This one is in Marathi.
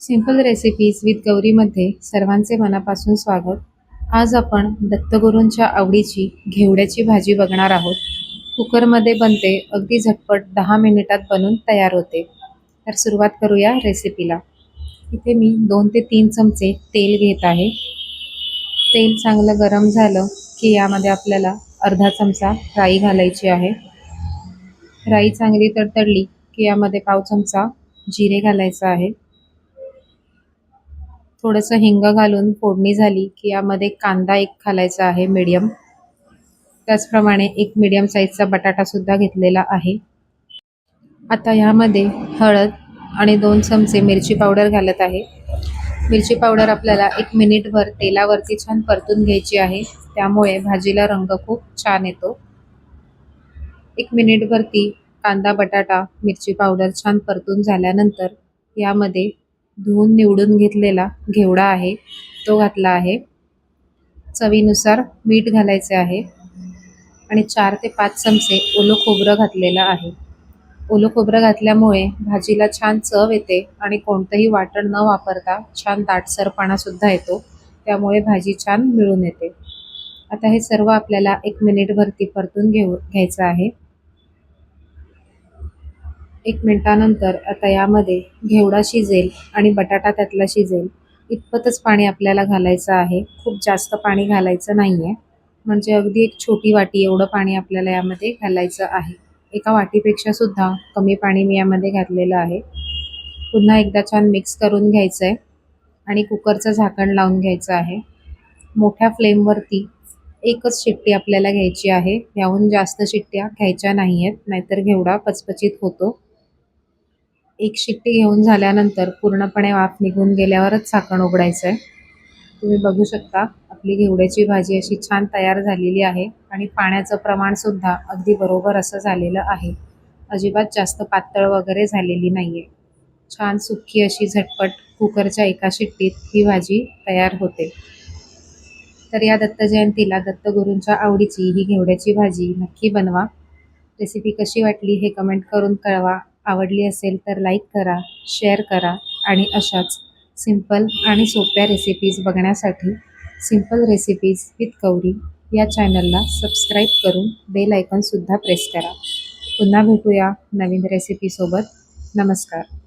सिंपल रेसिपीज विथ गौरीमध्ये सर्वांचे मनापासून स्वागत. आज आपण दत्तगुरूंच्या आवडीची घेवड्याची भाजी बघणार आहोत. कुकरमध्ये बनते अगदी झटपट दहा मिनिटात बनून तयार होते. तर सुरुवात करूया रेसिपीला इथे मी दोन ते तीन चमचे तेल घेत आहे. तेल चांगलं गरम झालं की यामध्ये आपल्याला अर्धा चमचा राई घालायची आहे. राई चांगली तडतडली की यामध्ये पाव चमचा जिरे घालायचं आहे. थोडंसं हिंग घालून फोडणी झाली की यामध्ये कांदा एक घालायचा आहे मीडियम त्याचप्रमाणे एक मीडियम साईजचा बटाटासुद्धा घेतलेला आहे. आता ह्यामध्ये हळद आणि दोन चमचे मिरची पावडर घालत आहे. मिरची पावडर आपल्याला एक मिनिटभर तेलावरती छान परतून घ्यायची आहे. त्यामुळे भाजीला रंग खूप छान येतो. एक मिनिटभरती कांदा बटाटा मिरची पावडर छान परतून झाल्यानंतर यामध्ये धुवून निवडून घेतलेला घेवडा आहे तो घातला आहे. चवीनुसार मीठ घालायचे आहे आणि चार ते पाच चमचे ओलं खोबरं घातलेलं आहे. ओलं खोबरं घातल्यामुळे भाजीला छान चव येते आणि कोणतंही वाटण न वापरता छान दाटसरपणासुद्धा येतो त्यामुळे भाजी छान मिळून येते. आता हे सर्व आपल्याला एक मिनिटभरती परतून घेऊ घ्यायचं आहे. एक मिनटानंतर आता यामध्ये घेवडा शिजेल आणि बटाटा त्यातला शिजेल. इतपतच पाणी आपल्याला घालायचं आहे. खूप जास्त पाणी घालायचं नाही आहे म्हणजे अगदी एक छोटी वाटी एवढं पाणी आपल्याला यामध्ये घालायचं आहे. एका वाटीपेक्षा सुद्धा कमी पाणी मी यामध्ये घातलेलं आहे. पुन्हा एकदा छान मिक्स करून घ्यायचं आहे आणि कुकरचं झाकण लावून घ्यायचं आहे. मोठ्या फ्लेमवरती एकच शिट्टी आपल्याला घ्यायची आहे. याहून जास्त शिट्ट्या घ्यायच्या नाही आहेत नाहीतर घेवडा पचपचित होतो. एक शिट्टी घेऊन झाल्यानंतर पूर्णपणे वाफ निघून गेल्यावरच झाकण उघडायचं आहे तुम्ही बघू शकता आपली घेवड्याची भाजी अशी छान तयार झालेली आहे आणि पाण्याचं प्रमाणसुद्धा अगदी बरोबर असं झालेलं आहे. अजिबात जास्त पातळ वगैरे झालेली नाही आहे छान सुक्की अशी झटपट कुकरच्या एका शिट्टीत ही भाजी तयार होते. तर या दत्त जयंतीला दत्तगुरूंच्या आवडीची ही घेवड्याची भाजी नक्की बनवा. रेसिपी कशी वाटली हे कमेंट करून कळवा. आवडली असेल तर लाईक करा शेअर करा आणि अशाच सिंपल आणि सोप्या रेसिपीज बघण्यासाठी सिंपल रेसिपीज विथ कौरी या चॅनलला सबस्क्राईब करून बेल आयकॉनसुद्धा प्रेस करा. पुन्हा भेटूया नवीन रेसिपीसोबत नमस्कार.